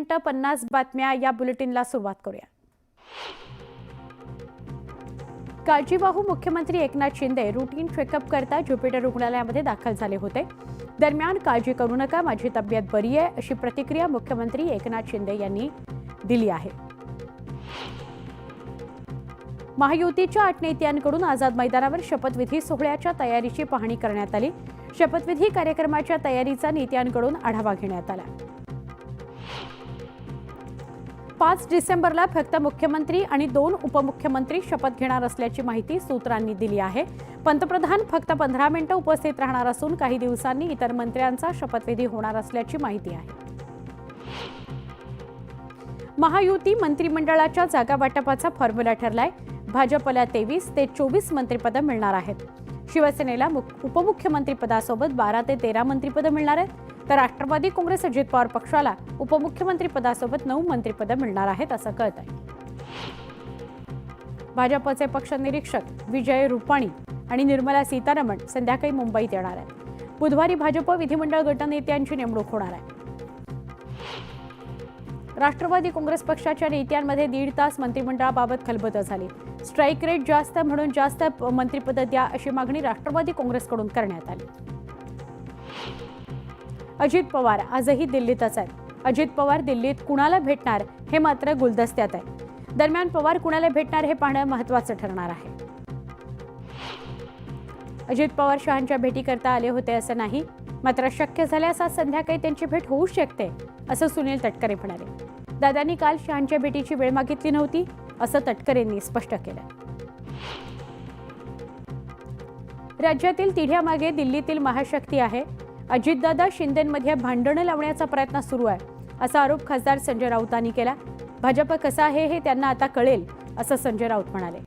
मिनिटं पन्नास बातम्या या बुलेटिनला सुरुवात करूया. काळजीवाहू मुख्यमंत्री एकनाथ शिंदे रुटीन चेकअप करता ज्युपिटर रुग्णालयामध्ये दाखल झाले होते. दरम्यान काळजी करू नका माझी तब्येत बरी आहे अशी प्रतिक्रिया मुख्यमंत्री एकनाथ शिंदे यांनी दिली आहे. महायुतीच्या आठ नेत्यांकडून आझाद मैदानावर शपथविधी सोहळ्याच्या तयारीची पाहणी करण्यात आली. शपथविधी कार्यक्रमाच्या तयारीचा नेत्यांकडून आढावा घेण्यात आला. पाच डिसेंबरला फक्त मुख्यमंत्री आणि दोन उपमुख्यमंत्री शपथ घेणार असल्याची माहिती सूत्रांनी दिली आहे. पंतप्रधान फक्त पंधरा मिनिटं उपस्थित राहणार असून काही दिवसांनी इतर मंत्र्यांचा शपथविधी होणार असल्याची माहिती आहे. महायुती मंत्रिमंडळाच्या जागा वाटपाचा फॉर्म्युला ठरलाय. भाजपला तेवीस ते चोवीस मंत्रिपदं मिळणार आहेत. शिवसेनेला मुख- उपमुख्यमंत्रीपदासोबत बारा ते तेरा मंत्रिपदं मिळणार आहेत. तर राष्ट्रवादी काँग्रेस अजित पवार पक्षाला उपमुख्यमंत्रीपदासोबत नऊ मंत्रिपदं मिळणार आहेत असं कळत आहे भाजपचे पक्ष निरीक्षक विजय रुपाणी आणि निर्मला सीतारामन संध्याकाळी मुंबईत येणार आहेत. बुधवारी भाजप विधिमंडळ गटनेत्यांची नेमणूक होणार आहे. राष्ट्रवादी काँग्रेस पक्षाच्या नेत्यांमध्ये दीड तास मंत्रिमंडळाबाबत खलबतं झाली. स्ट्राईक रेट जास्त म्हणून जास्त मंत्रिपदं द्या अशी मागणी राष्ट्रवादी काँग्रेसकडून करण्यात आली. अजित पवार आजही दिल्लीतच आहेत. अजित पवार दिल्लीत कुणाला भेटणार हे मात्र गुलदस्त्यात आहे. दरम्यान पवार कुणाला भेटणार हे पाहणं महत्वाचं ठरणार आहे. अजित पवार शहांच्या भेटीकरता आले होते असं नाही मात्र शक्य झाल्यास आज संध्याकाळी त्यांची भेट होऊ शकते असं सुनील तटकरे म्हणाले. दादांनी काल शहांच्या भेटीची वेळ मागितली नव्हती असं तटकरेंनी स्पष्ट केलं. राज्यातील तिढ्यामागे दिल्लीतील महाशक्ती आहे अजितदादा शिंदेमध्ये भांडणं लावण्याचा प्रयत्न सुरू आहे. असा आरोप खासदार संजय राऊतांनी केला. भाजप कसा आहे हे त्यांना आता कळेल असं संजय राऊत म्हणाले.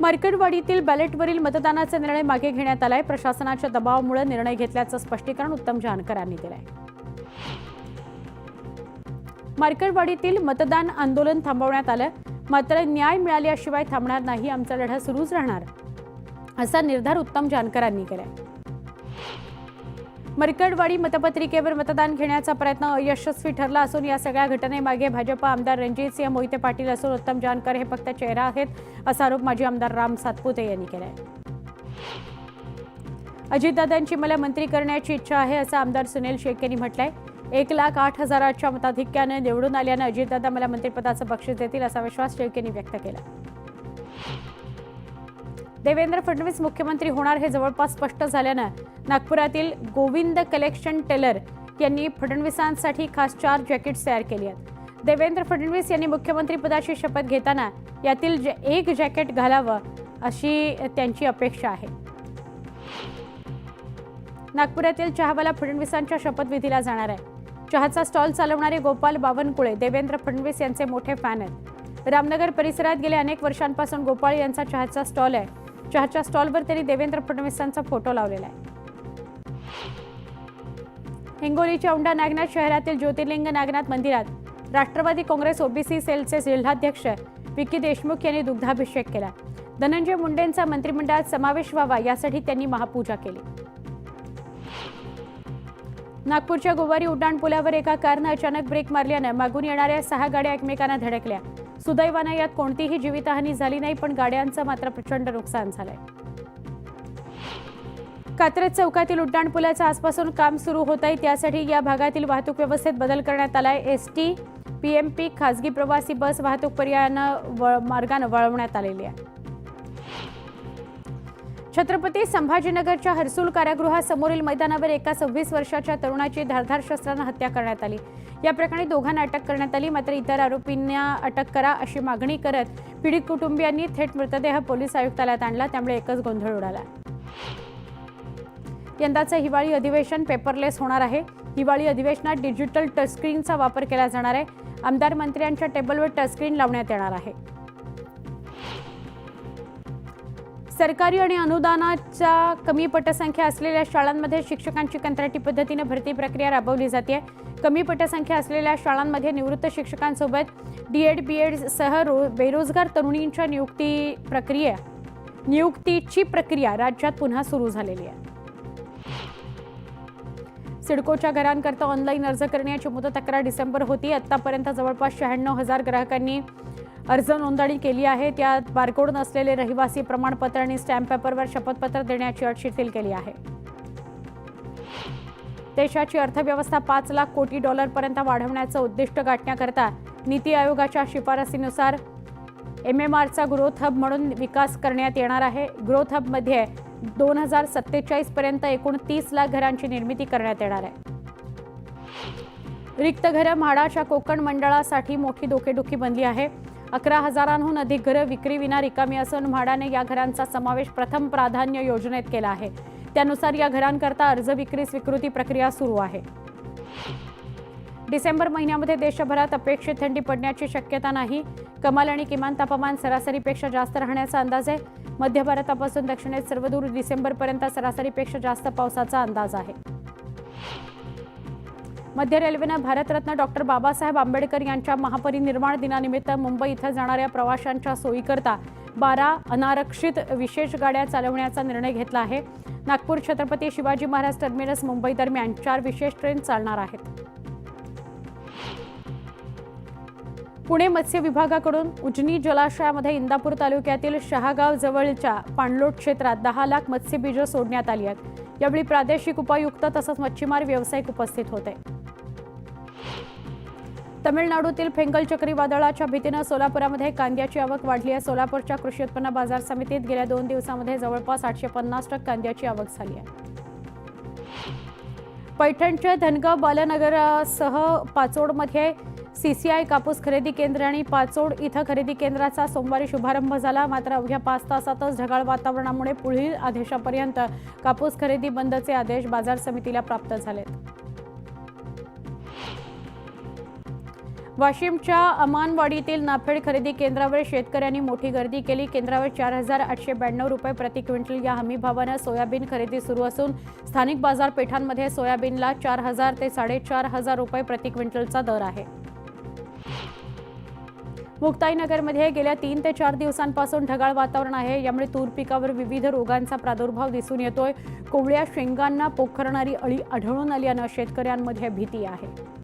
मार्केटवाडीतील बॅलेटवरील मतदानाचा निर्णय मागे घेण्यात आलाय. प्रशासनाच्या दबावामुळे निर्णय घेतल्याचं स्पष्टीकरण उत्तम जानकरांनी दिलंय. मार्केटवाडीतील मतदान आंदोलन थांबवण्यात आलं. मात्र न्याय मिळाल्याशिवाय थांबणार नाही. आमचा लढा सुरूच राहणार. असा निर्धार उत्तम जानकरांनी केलाय. मरकडवाडी मतपत्रिकेवर मतदान घेण्याचा प्रयत्न अयशस्वी ठरला असून या सगळ्या घटनेमागे भाजप आमदार रणजित सिंह मोहिते पाटील असून उत्तम जानकर हे फक्त चेहरा आहेत असा आरोप माजी आमदार राम सातपुते यांनी केलाय. अजितदादांची मला मंत्री करण्याची इच्छा आहे असं आमदार सुनील शेख यांनी म्हटलंय. एक लाख आठ हजाराच्या मताधिक्यानं निवडून आल्यानं अजितदादा मला मंत्रिपदाचं बक्षीस देतील असा विश्वास शेख यांनी व्यक्त केला. देवेंद्र फडणवीस मुख्यमंत्री होणार हे जवळपास स्पष्ट झाल्यानं नागपुरातील गोविंद कलेक्शन टेलर यांनी फडणवीसांसाठी खास चार जॅकेट्स तयार केली आहेत. देवेंद्र फडणवीस यांनी मुख्यमंत्रीपदाची शपथ घेताना यातील जे- एक जॅकेट घालावं अशी त्यांची अपेक्षा आहे. नागपुरातील चहावाला फडणवीसांच्या शपथविधीला जाणार आहे. चहाचा स्टॉल चालवणारे गोपाल बावनकुळे देवेंद्र फडणवीस यांचे मोठे फॅन आहेत. रामनगर परिसरात गेल्या अनेक वर्षांपासून गोपाळ यांचा चहाचा स्टॉल आहे. चहाच्या स्टॉलवर त्यांनी देवेंद्र फडणवीसांचा फोटो लावलेला आहे. हिंगोलीच्या औंढा नागनाथ शहरातील ज्योतिर्लिंग नागनाथ मंदिरात राष्ट्रवादी काँग्रेस ओबीसी सेलचे जिल्हाध्यक्ष विकी देशमुख यांनी दुग्धाभिषेक केला. धनंजय मुंडेंचा मंत्रिमंडळात समावेश व्हावा यासाठी त्यांनी महापूजा केली. नागपूरच्या गोवारी उड्डाणपुलावर एका कारनं अचानक ब्रेक मारल्यानं मागून येणाऱ्या सहा गाड्या एकमेकांना धडकल्या. सुदैवानं यात कोणतीही जीवितहानी झाली नाही पण गाड्यांचं मात्र प्रचंड नुकसान झालंय. कात्रज चौकातील उड्डाणपुलाचं आजपासून काम सुरू होत आहे त्यासाठी या भागातील वाहतूक व्यवस्थेत बदल करण्यात आलाय. एस टी पीएमपी खासगी प्रवासी बस वाहतूक पर्यायानं वळ मार्गानं वळवण्यात आलेली आहे. छत्रपती संभाजीनगरच्या हर्सुल कारागृहासमोरील मैदानावर एका सव्वीस वर्षाच्या तरुणाची धारधार शस्त्रानं हत्या करण्यात आली. या प्रकरणी दोघांना अटक करण्यात आली मात्र इतर आरोपींना अटक करा अशी मागणी करत पीडित कुटुंबियांनी थेट मृतदेह पोलीस आयुक्तालयात आणला त्यामुळे एकच गोंधळ उडाला. यंदाचं हिवाळी अधिवेशन पेपरलेस होणार आहे. हिवाळी अधिवेशनात डिजिटल टचस्क्रीनचा वापर केला जाणार आहे. आमदार मंत्र्यांच्या टेबलवर टचस्क्रीन लावण्यात येणार आहे. सरकारी आणि अनुदानाच्या कमी पटसंख्या असलेल्या शाळांमध्ये शिक्षकांची कंत्राटी पद्धतीने भरती प्रक्रिया राबवली जाते. कमी पटसंख्या असलेल्या शाळांमध्ये निवृत्त शिक्षकांसोबत डी एड बी एड सह रो बेरोजगार तरुणींच्या नियुक्ती प्रक्रिया नियुक्तीची प्रक्रिया राज्यात पुन्हा सुरू झालेली आहे. सिडकोच्या घरांकरता ऑनलाईन अर्ज करण्याची मुदत अकरा डिसेंबर होती. आतापर्यंत जवळपास शहाण्णव हजार ग्राहकांनी अर्ज नोंदणी केली आहे. त्यात बारकोड नसलेले रहिवासी प्रमाणपत्र आणि स्टॅम्प पेपरवर शपथपत्र देण्याची अट शिथिल केली आहे. देशाची अर्थव्यवस्था पाच लाख कोटी डॉलरपर्यंत वाढवण्याचं उद्दिष्ट गाठण्याकरता नीती आयोगाच्या शिफारसीनुसार एम एम आरचा ग्रोथ हब म्हणून विकास करण्यात येणार आहे. ग्रोथ हबमध्ये दोन हजार सत्तेचाळीसपर्यंत एकूण तीस लाख घरांची निर्मिती करण्यात येणार आहे. रिक्त घरं म्हाडाच्या कोकण मंडळासाठी मोठी डोकेडुखी बनली आहे. अकरा हजारांहून अधिक घरं विक्रीविना रिकामी असून म्हाडाने या घरांचा समावेश प्रथम प्राधान्य योजनेत केला आहे. त्यानुसार या घरांकरता अर्ज विक्री स्वीकृती प्रक्रिया सुरू आहे. डिसेंबर महिन्यामध्ये देशभरात अपेक्षित थंडी पडण्याची शक्यता नाही. कमाल आणि किमान तापमान सरासरीपेक्षा जास्त राहण्याचा अंदाज आहे. मध्य भारतापासून दक्षिणेत सर्वदूर डिसेंबरपर्यंत सरासरीपेक्षा जास्त पावसाचा अंदाज आहे. मध्य रेल्वेनं भारतरत्न डॉक्टर बाबासाहेब आंबेडकर यांच्या महापरिनिर्वाण दिनानिमित्त मुंबई इथं जाणाऱ्या प्रवाशांच्या सोयीकरता बारा अनारक्षित विशेष गाड्या चालवण्याचा निर्णय घेतला आहे. नागपूर छत्रपती शिवाजी महाराज टर्मिनस मुंबई दरम्यान चार विशेष ट्रेन चालणार आहेत. पुणे मत्स्य विभागाकडून उजनी जलाशयामध्ये इंदापूर तालुक्यातील शहागाव जवळच्या पाणलोट क्षेत्रात दहा लाख मत्स्यबीजं सोडण्यात आली आहेत. यावेळी प्रादेशिक उपायुक्त तसंच मच्छीमार व्यावसायिक उपस्थित होते. तमिळनाडूतील फेंगल चक्रीवादळाच्या भीतीनं सोलापुरामध्ये कांद्याची आवक वाढली आहे. सोलापूरच्या कृषी उत्पन्न बाजार समितीत गेल्या दोन दिवसामध्ये जवळपास आठशे पन्नास टक्के कांद्याची आवक झाली आहे. पैठणच्या धनगाव बालनगरासह पाचोडमध्ये सीसीआय कापूस खरेदी केंद्र आणि पाचोड इथं खरेदी केंद्राचा सोमवारी शुभारंभ झाला. मात्र अवघ्या पाच तासातच ढगाळ वातावरणामुळे पुढील आदेशापर्यंत कापूस खरेदी बंदचे आदेश बाजार समितीला प्राप्त झालेत. वाशिमच्या अमानवाडीतील नाफेड खरेदी केंद्रावर शेतकऱ्यांनी मोठी गर्दी केली. केंद्रावर चार हजार आठशे ब्याण्णव रुपये प्रति क्विंटल या हमीभावानं सोयाबीन खरेदी सुरू असून स्थानिक बाजारपेठांमध्ये सोयाबीनला चार हजार ते साडेचार हजार रुपये प्रति क्विंटलचा दर आहे. मुक्ताईनगरमध्ये गेल्या तीन ते चार दिवसांपासून ढगाळ वातावरण आहे. यामुळे तूर पिकावर विविध रोगांचा प्रादुर्भाव दिसून येतोय. कोवळ्या शेंगांना पोखरणारी अळी आढळून आल्यानं शेतकऱ्यांमध्ये भीती आहे.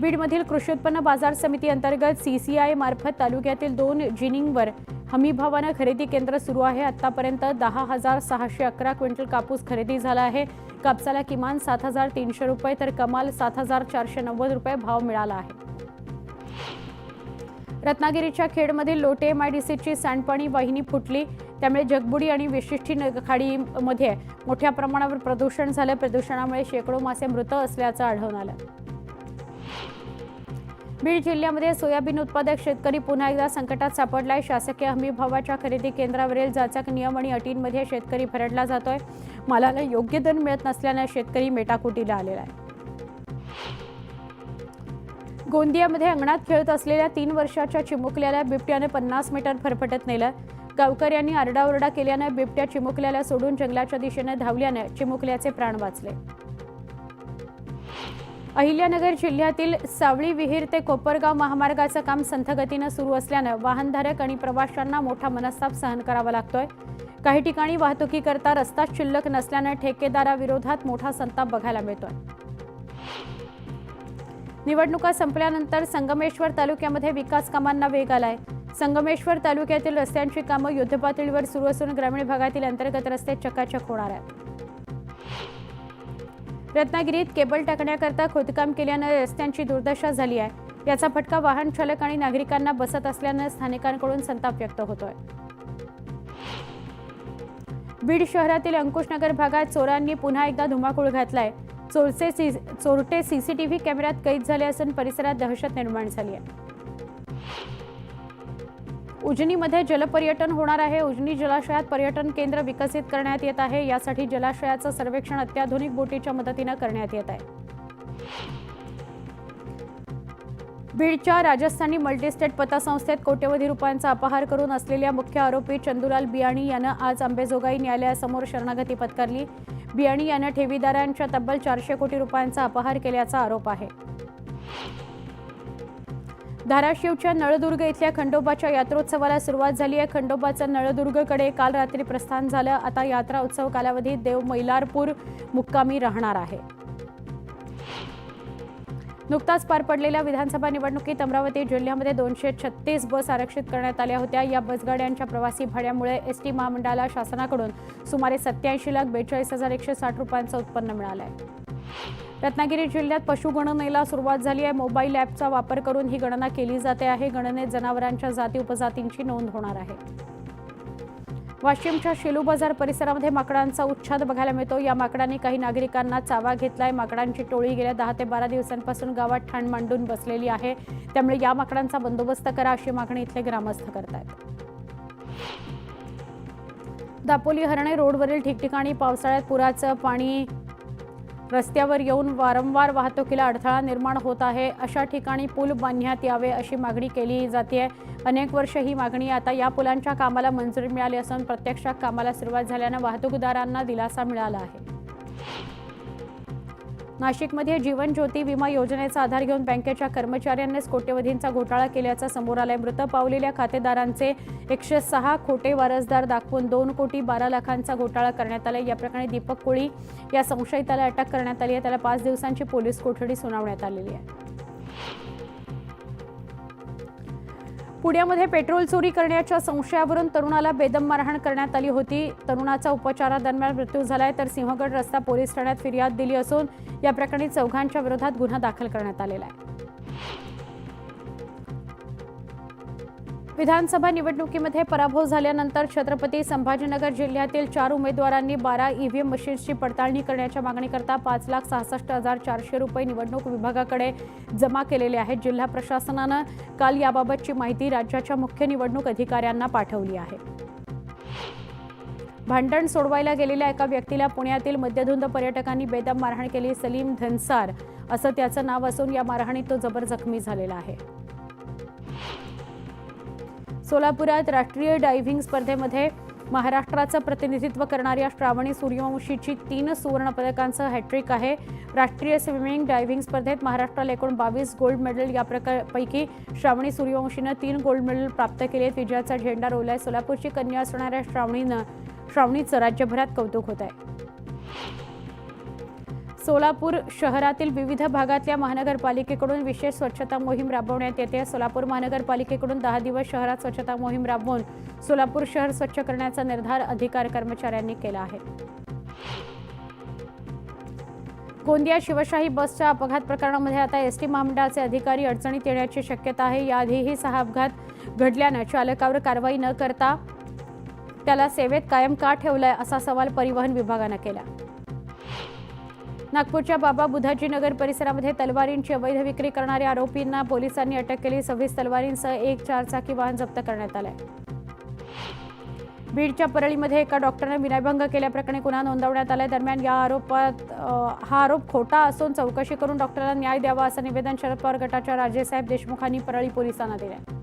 बीडमधील कृषी उत्पन्न बाजार समिती अंतर्गत सीसीआय मार्फत तालुक्यातील दोन जिनिंगवर हमीभावानं खरेदी केंद्र सुरू आहे. आतापर्यंत दहा हजार सहाशे अकरा क्विंटल कापूस खरेदी झाला आहे. कापसाला किमान सात हजार तीनशे रुपये तर कमाल सात हजार चारशे नव्वद रुपये भाव मिळाला आहे. रत्नागिरीच्या खेडमधील लोटे एमआयडीसीची सांडपाणी वाहिनी फुटली. त्यामुळे जगबुडी आणि विशिष्टी नग- खाडीमध्ये मोठ्या प्रमाणावर प्रदूषण झालं. प्रदूषणामुळे शेकडो मासे मृत असल्याचं आढळून आलं. बीड जिल्ह्यामध्ये सोयाबीन उत्पादक शेतकरी पुन्हा एकदा संकटात सापडलाय. शासकीय हमीभावाच्या खरेदी केंद्रावरील जाचक नियम आणि अटींमध्ये शेतकरी भरडला जातोय. मालाला योग्य दर मिळत नसल्यानं शेतकरी मेटाकुटीला आलेला आहे. गोंदियामध्ये अंगणात खेळत असलेल्या तीन वर्षाच्या चिमुकल्याला बिबट्याने पन्नास मीटर फरफटत नेलं. गावकऱ्यांनी आरडाओरडा केल्यानं बिबट्या चिमुकल्याला सोडून जंगलाच्या दिशेने धावल्यानं चिमुकल्याचे प्राण वाचले. अहिल्यानगर जिल्ह्यातील सावळी विहीर ते कोपरगाव महामार्गाचं काम संथगतीनं सुरू असल्यानं वाहनधारक आणि प्रवाशांना मोठा मनस्ताप सहन करावा लागतोय. काही ठिकाणी वाहतुकीकरता रस्ता शिल्लक नसल्यानं ठेकेदाराविरोधात मोठा संताप बघायला मिळतोय. निवडणुका संपल्यानंतर संगमेश्वर तालुक्यामध्ये विकास कामांना वेग आलाय. संगमेश्वर तालुक्यातील रस्त्यांची कामं युद्धपातळीवर सुरू असून ग्रामीण भागातील अंतर्गत रस्ते चकाचक होणार आहेत. रत्नागिरीत केबल टाकण्याकरता खोदकाम केल्यानं रस्त्यांची दुर्दशा झाली आहे. याचा फटका वाहन चालक आणि नागरिकांना बसत असल्यानं स्थानिकांकडून संताप व्यक्त होतोय. बीड शहरातील अंकुशनगर भागात चोरांनी पुन्हा एकदा धुमाकूळ घातलाय. चोरचे सी चोरटे सीसीटीव्ही कॅमेऱ्यात कैद झाले असून परिसरात दहशत निर्माण झाली आहे. उजनीमध्ये जलपर्यटन होणार आहे. उजनी जलाशयात पर्यटन केंद्र विकसित करण्यात येत आहे. यासाठी जलाशयाचं सर्वेक्षण अत्याधुनिक बोटीच्या मदतीनं करण्यात येत आहे. बीडच्या राजस्थानी मल्टीस्टेट पतसंस्थेत कोट्यवधी रुपयांचा अपहार करून असलेल्या मुख्य आरोपी चंदुलाल बियाणी यानं आज अंबेजोगाई न्यायालयासमोर शरणागती पत्करली. बियाणी यानं ठेवीदारांच्या तब्बल चारशे कोटी रुपयांचा अपहार केल्याचा आरोप आहे. धाराशिवच्या नळदुर्ग इथल्या खंडोबाच्या यात्रोत्सवाला सुरुवात झाली आहे. खंडोबाचं नळदुर्गकडे काल रात्री प्रस्थान झालं. आता यात्रा उत्सव कालावधीत देव मैलारपूर मुक्कामी राहणार आहे. नुकताच पार पडलेल्या विधानसभा निवडणुकीत अमरावती जिल्ह्यामध्ये दोनशे छत्तीस बस आरक्षित करण्यात आल्या होत्या. या बसगाड्यांच्या प्रवासी भाड्यामुळे एस टी महामंडळाला शासनाकडून सुमारे सत्याऐंशी लाख बेचाळीस हजार एकशे साठ रुपयांचं उत्पन्न मिळालं आहे रत्नागिरी जिल्ह्यात पशुगणनेला सुरुवात झाली आहे. मोबाईल ॲपचा वापर करून ही गणना केली जाते आहे. गणनेत जनावरांच्या जाती उपजातींची नोंद होणार आहे. वाशिमच्या शेलू बाजार परिसरामध्ये माकडांचा उच्छाद बघायला मिळतो. या माकडांनी काही नागरिकांना चावा घेतलाय. माकडांची टोळी गेल्या दहा ते बारा दिवसांपासून गावात ठाण मांडून बसलेली आहे. त्यामुळे या माकडांचा बंदोबस्त करा अशी मागणी इथले ग्रामस्थ करतायत. दापोली हरणे रोडवरील ठिकठिकाणी पावसाळ्यात पुराचं पाणी रस्त्यावर येऊन वारंवार वाहतुकीला अडथळा निर्माण होत आहे. अशा ठिकाणी पूल बांधण्यात यावे अशी मागणी केली जाते अनेक वर्ष ही मागणी आता या पुलांच्या कामाला मंजुरी मिळाली असून प्रत्यक्षात कामाला सुरुवात झाल्यानं वाहतूकदारांना दिलासा मिळाला आहे. नाशिकमध्ये जीवन ज्योती विमा योजनेचा आधार घेऊन बँकेच्या कर्मचाऱ्यांनीच कोट्यवधींचा घोटाळा केल्याचा समोर आलाय. मृत पावलेल्या खातेदारांचे एकशे सहा खोटे वारसदार दाखवून दोन कोटी बारा लाखांचा घोटाळा करण्यात आला या प्रकरणी दीपक कोळी या संशयिताला अटक करण्यात आली आहे. त्याला पाच दिवसांची पोलीस कोठडी सुनावण्यात आलेली आहे. पुण्यामध्ये पेट्रोल चोरी करण्याच्या संशयावरून तरुणाला बेदम मारहाण करण्यात आली होती. तरुणाचा उपचारादरम्यान मृत्यू झालाय तर सिंहगड रस्ता पोलीस ठाण्यात फिर्याद दिली असून या प्रकरणी चौघांच्या विरोधात गुन्हा दाखल करण्यात आलेला आहे. विधानसभा निवडणुकीमध्ये पराभव झाल्यानंतर छत्रपती संभाजीनगर जिल्ह्यातील चार उमेदवारांनी बारा ईव्हीएम मशीन्सची पडताळणी करण्याच्या मागणीकरता पाच लाख सहासष्ट हजार चारशे रुपये निवडणूक विभागाकडे जमा केलेले आहेत. जिल्हा प्रशासनानं काल याबाबतची माहिती राज्याच्या मुख्य निवडणूक अधिकाऱ्यांना पाठवली आहे. भांडण सोडवायला गेलेल्या एका व्यक्तीला पुण्यातील मध्यधुंद पर्यटकांनी बेदम मारहाण केली. सलीम धनसार असं त्याचं नाव असून या मारहाणीत तो जबर जखमी झालेला आहे. सोलापुरात राष्ट्रीय डायव्हिंग स्पर्धेमध्ये महाराष्ट्राचं प्रतिनिधित्व करणाऱ्या श्रावणी सूर्यवंशीची तीन सुवर्ण पदकांचं हॅट्रिक आहे. राष्ट्रीय स्विमिंग डायव्हिंग स्पर्धेत महाराष्ट्राला एकूण बावीस गोल्ड मेडल या प्रकारपैकी श्रावणी सूर्यवंशीनं तीन गोल्ड मेडल प्राप्त केले आहेत. विजयाचा झेंडा रोवलाय. सोलापूरची कन्या असणाऱ्या श्रावणीनं श्रावणीचं राज्यभरात कौतुक होत आहे सोलापूर शहरातील विविध भागातल्या महानगरपालिकेकडून विशेष स्वच्छता मोहीम राबवण्यात येते. सोलापूर महानगरपालिकेकडून दहा दिवस शहरात स्वच्छता मोहीम राबवून सोलापूर शहर स्वच्छ करण्याचा निर्धार अधिकार कर्मचाऱ्यांनी केला आहे. गोंदिया शिवशाही बसच्या अपघात प्रकरणामध्ये आता एस टी महामंडळाचे अधिकारी अडचणीत येण्याची शक्यता आहे. याआधीही सहा अपघात घडल्यानं चालकावर कारवाई न करता त्याला सेवेत कायम का ठेवलाय असा सवाल परिवहन विभागानं केला. नागपूरच्या बाबा बुधाजी नगर परिसरामध्ये तलवारींची अवैध विक्री करणाऱ्या आरोपींना पोलिसांनी अटक केली. सव्वीस तलवारींसह एक चारचाकी वाहन जप्त करण्यात आलंय. बीडच्या परळीमध्ये एका डॉक्टरने विनयभंग केल्याप्रकरणी गुन्हा नोंदवण्यात आलाय. दरम्यान या आरोपात हा आरोप खोटा असून चौकशी करून डॉक्टरला न्याय द्यावा असं निवेदन शरद पवार गटाच्या राजेसाहेब देशमुखांनी परळी पोलिसांना दिलं